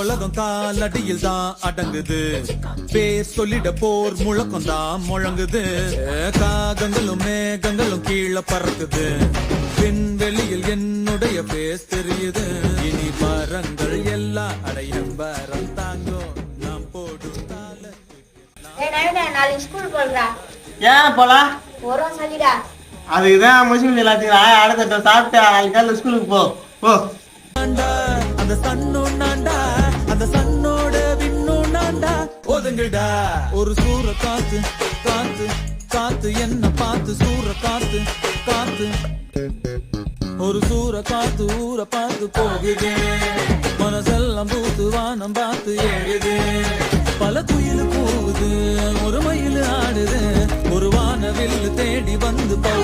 உலகம் காலடியில் தான் அடங்குது. பேர் சொல்லிட போர் முழக்கம் தான் முழங்குது. காகங்களும் மேகங்களும் கீழே பறக்குது. விண்வெளியில் என்னுடைய பேஸ் தெரியுது. இனி மரங்கள் எல்லாம் அடையும் வரம் தாங்கும் நாம் போடும் நாளைக்கு ஸ்கூல் போடுறா ஏன் போலாம் வரும் சொல்லிடா. அதுக்குதான் முஸ்லீம் எல்லாத்துக்கும். அடுத்த சாப்பிட்டு நாளைக்கு ஸ்கூலுக்கு போ. போ. அந்த சன்னும் ஒதுங்குடா ஒரு சூற காத்து காத்து காத்து என்ன பார்த்து சூற காத்து காத்து. ஒரு சூற காத்து ஊற பார்த்து போகுது. மனசெல்லாம் பூத்து வானம் பார்த்து ஏறுது. பல குயில் போகுது ஒரு மயில் ஆடுது. ஒரு வானவில் தேடி வந்து பவுடர்